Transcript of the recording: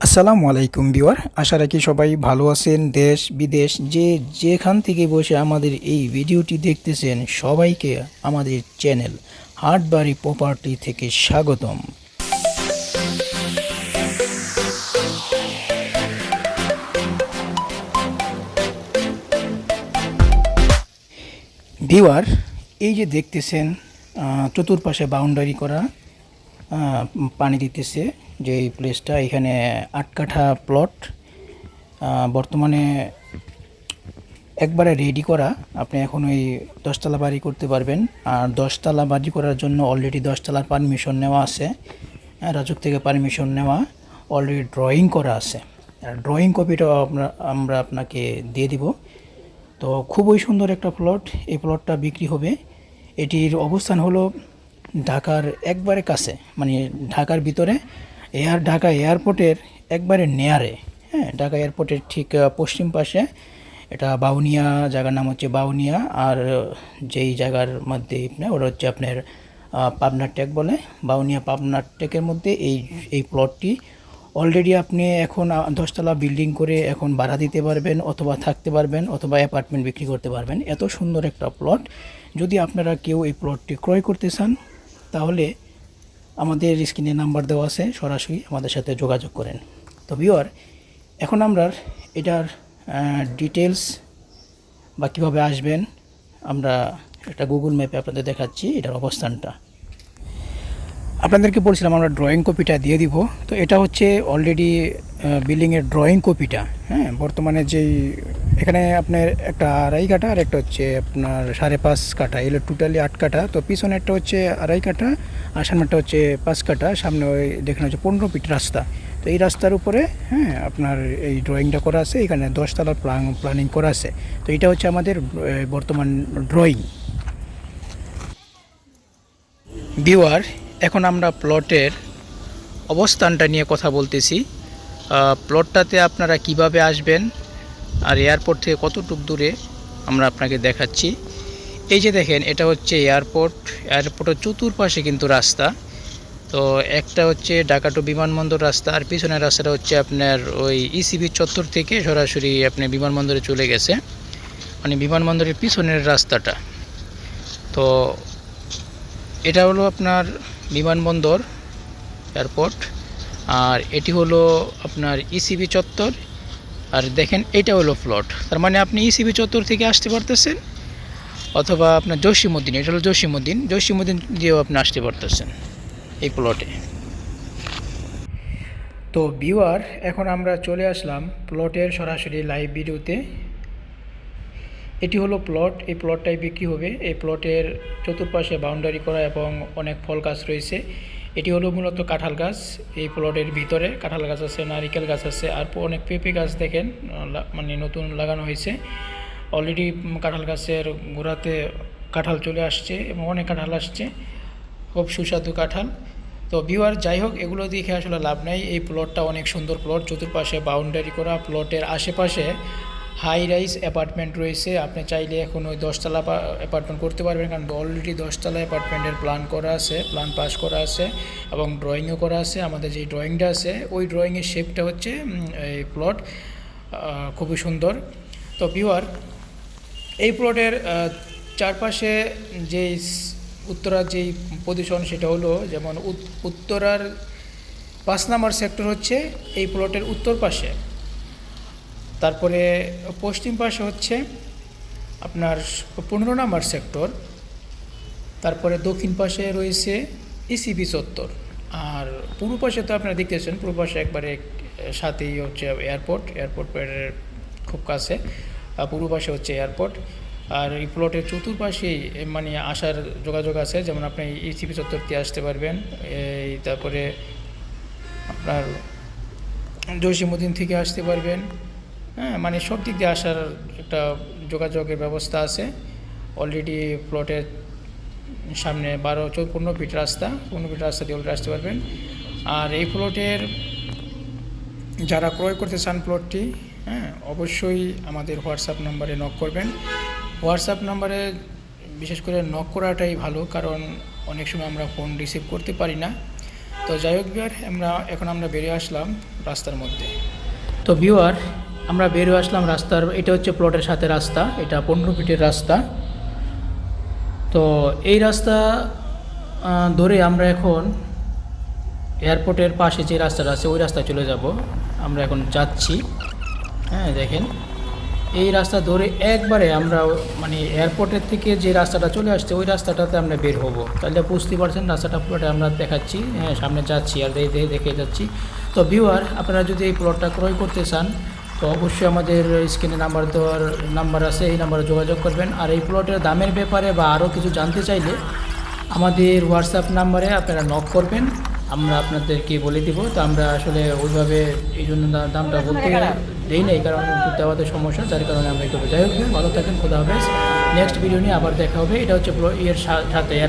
আসসালামু আলাইকুম বিওয়ার আশা রাখি সবাই ভালো আছেন, দেশ, বিদেশ, যে যেখান থেকে বসে আমাদের এই ভিডিওটি দেখতেছেন সবাইকে আমাদের চ্যানেল হাটবাড়ি প্রপার্টি থেকে স্বাগতম। ভিওয়ার এই যে দেখতেছেন চতুর্পাশে বাউন্ডারি করা পানি দিতেছে যে এই প্লেসটা এখানে আট কাঠা প্লট বর্তমানে একবারে রেডি করা। আপনি এখন ওই দশতলা বাড়ি করতে পারবেন। আর দশতলা বাড়ি করার জন্য অলরেডি দশতলার পারমিশন নেওয়া আছে। হ্যাঁ, রাজুক থেকে পারমিশন নেওয়া। অলরেডি ড্রয়িং করা আছে। ড্রয়িং কপিটাও আমরা আমরা আপনাকে দিয়ে দিব। তো খুবই সুন্দর একটা প্লট এই প্লটটা বিক্রি হবে। এটির অবস্থান হলো ঢাকার একবারে কাছে মানে ঢাকার ভিতরে এয়ার ঢাকা এয়ারপোর্টের একবারে নেয়ারে। হ্যাঁ ঢাকা এয়ারপোর্টের ঠিক পশ্চিম পাশে। এটা বাউনিয়া, জায়গার নাম হচ্ছে বাউনিয়া। আর যেই জায়গার মধ্যে ওটা হচ্ছে আপনার পাবনার টেক বলে। বাউনিয়া পাবনার টেকের মধ্যে এই এই প্লটটি অলরেডি আপনি এখন দশতলা বিল্ডিং করে এখন ভাড়া দিতে পারবেন অথবা থাকতে পারবেন অথবা অ্যাপার্টমেন্ট বিক্রি করতে পারবেন। এত সুন্দর একটা প্লট যদি আপনারা কেউ এই প্লটটি ক্রয় করতে চান, তাহলে আমাদের স্ক্রিনে নাম্বার দেওয়া আছে, সরাসরি আমাদের সাথে যোগাযোগ করেন। তো ভিওর এখন আমরা এটার ডিটেলস বা কীভাবে আসবেন, আমরা একটা গুগল ম্যাপে আপনাদের দেখাচ্ছি, এটার অবস্থানটা। আপনাদেরকে বলছিলাম আমরা ড্রয়িং কপিটা দিয়ে দিব। তো এটা হচ্ছে অলরেডি বিল্ডিংয়ের ড্রয়িং কপিটা হ্যাঁ বর্তমানে যেই, এখানে আপনার একটা আড়াই কাঠা আর একটা হচ্ছে আপনার সাড়ে পাঁচ কাঠা। এগুলো টোটালি আট কাঠা। তো পিছনে একটা হচ্ছে আড়াই কাঠা আর সামনেরটা হচ্ছে পাঁচ কাঠা। সামনে ওই দেখেন হচ্ছে পনেরো ফিট রাস্তা। তো এই রাস্তার উপরে হ্যাঁ আপনার এই ড্রয়িংটা করা আছে। এখানে দশতলার প্লান প্ল্যানিং করা আছে। তো এটা হচ্ছে আমাদের বর্তমান ড্রয়িং ভিউয়ার এখন আমরা প্লটের অবস্থানটা নিয়ে কথা বলতেছি। প্লটটাতে আপনারা কীভাবে আসবেন আর এয়ারপোর্ট থেকে কতটুক দূরে আমরা আপনাকে দেখাচ্ছি। এই যে দেখেন, এটা হচ্ছে এয়ারপোর্ট। এয়ারপোর্টের চতুর্পাশে কিন্তু রাস্তা। তো একটা হচ্ছে ঢাকা টু বিমানবন্দর রাস্তা আর পিছনের রাস্তাটা হচ্ছে আপনার ওই ইসিবি চত্বর থেকে সরাসরি আপনি বিমানবন্দরে চলে গেছে। মানে বিমানবন্দরের পিছনের রাস্তাটা। তো এটা হলো আপনার বিমানবন্দর, এয়ারপোর্ট, আর এটি হলো আপনার ইসিবি চত্বর, আর দেখেন এটা হলো প্লট তার মানে আপনি ইসিবি চত্বর থেকে আসতে পারতেছেন, অথবা আপনার জসিমুদ্দিন এটা হলো জসিমুদ্দিন জসিমুদ্দিন দিয়েও আপনি আসতে পারতেছেন এই প্লটে তো ভিউয়ার, এখন আমরা চলে আসলাম প্লটের সরাসরি লাইভ ভিডিওতে। এটি হলো প্লট এই প্লটটাই বিক্রি হবে। এই প্লটের চতুর্পাশে বাউন্ডারি করা এবং অনেক ফল গাছ রয়েছে। এটি হলো মূলত কাঁঠাল গাছ। এই প্লটের ভিতরে কাঁঠাল গাছ আছে, নারিকেল গাছ আছে, আর অনেক পেঁপে গাছ দেখেন মানে নতুন লাগানো হয়েছে। অলরেডি কাঁঠাল গাছের গোড়াতে কাঁঠাল চলে আসছে এবং অনেক কাঁঠাল আসছে। খুব সুস্বাদু কাঁঠাল। তো ভিউয়ার যাই হোক, এগুলো দেখে আসলে লাভ নেই। এই প্লটটা অনেক সুন্দর প্লট চতুর্পাশে বাউন্ডারি করা প্লটের আশেপাশে হাই রাইজ অ্যাপার্টমেন্ট রয়েছে, আপনি চাইলে এখন ওই দশতলা অ্যাপার্টমেন্ট করতে পারবেন, কারণ অলরেডি দশতলা অ্যাপার্টমেন্টের প্ল্যান করা আছে প্ল্যান পাস করা আছে এবং ড্রয়িংও করা আছে। আমাদের যে ড্রয়িংটা আছে, ওই ড্রয়িংয়ের শেপটা হচ্ছে এই প্লট খুবই সুন্দর। তো ভিউয়ার এই প্লটের চারপাশে যে উত্তরার যেই পজিশন সেটা হলো, যেমন উত- উত্তরার পাঁচ নাম্বার সেক্টর হচ্ছে এই প্লটের উত্তর পাশে। তারপরে পশ্চিম পাশে হচ্ছে আপনার পনেরো নাম্বার সেক্টর, তারপরে দক্ষিণ পাশে রয়েছে ইসিবি চত্বর আর পূর্ব পাশে তো আপনারা দেখতেছেন, পূর্ব পাশে একবারে সাথেই হচ্ছে এয়ারপোর্ট এয়ারপোর্টের খুব কাছে পূর্ব পাশে হচ্ছে এয়ারপোর্ট আর এই প্লটের চতুর্পাশেই মানে আসার যোগাযোগ আছে, যেমন আপনি ইসিবি চত্বর দিয়ে আসতে পারবেন, এই তারপরে আপনার জসিমুদ্দিন থেকে আসতে পারবেন হ্যাঁ মানে সব দিক দিয়ে আসার একটা যোগাযোগের ব্যবস্থা আছে। অলরেডি প্লটের সামনে বারো পনেরো ফিট রাস্তা, পনেরো ফিট রাস্তা দিয়ে আসতে পারবেন। আর এই প্লটের যারা ক্রয় করতে চান প্লটটি হ্যাঁ অবশ্যই আমাদের হোয়াটসঅ্যাপ নাম্বারে নক করবেন। হোয়াটসঅ্যাপ নাম্বারে বিশেষ করে নক করাটাই ভালো, কারণ অনেক সময় আমরা ফোন রিসিভ করতে পারি না। তো যাই হোক বিয়ার আমরা, এখন আমরা বেরিয়ে আসলাম রাস্তার মধ্যে। তো ভিউয়ার আমরা বেরিয়ে আসলাম রাস্তার, এটা হচ্ছে প্লটের সাথে রাস্তা, এটা পনেরো ফিটের রাস্তা। তো এই রাস্তা ধরে আমরা এখন এয়ারপোর্টের পাশে যে রাস্তাটা আছে, ওই রাস্তায় চলে যাব। আমরা এখন যাচ্ছি। হ্যাঁ দেখেন। এই রাস্তা ধরে একবারে আমরা মানে এয়ারপোর্টের থেকে যে রাস্তাটা চলে আসছে, ওই রাস্তাটাতে আমরা বের হব। তাহলে বুঝতে পারছেন, রাস্তাটা পুরোটা আমরা দেখাচ্ছি। হ্যাঁ সামনে যাচ্ছি আর দেখে দেখে যাচ্ছি। তো ভিউয়ার আপনারা যদি এই প্লটটা ক্রয় করতে চান তো অবশ্যই আমাদের স্ক্রিনে নাম্বার দেওয়ার নাম্বার আছে, এই নাম্বারে যোগাযোগ করবেন। আর এই প্লটের দামের ব্যাপারে বা আরও কিছু জানতে চাইলে আমাদের হোয়াটসঅ্যাপ নাম্বারে আপনারা নক করবেন। আমরা আপনাদেরকে বলে দিব। তো আমরা আসলে ওইভাবে এই জন্য দামটা বলতে দেই নাই, কারণ দেওয়াতে সমস্যা, যার কারণে আমরা এই করব। যাই হোক, ভালো থাকেন, খোদা হাফেজ। নেক্সট ভিডিও নিয়ে আবার দেখা হবে। এটা হচ্ছে সা- সাথে। এর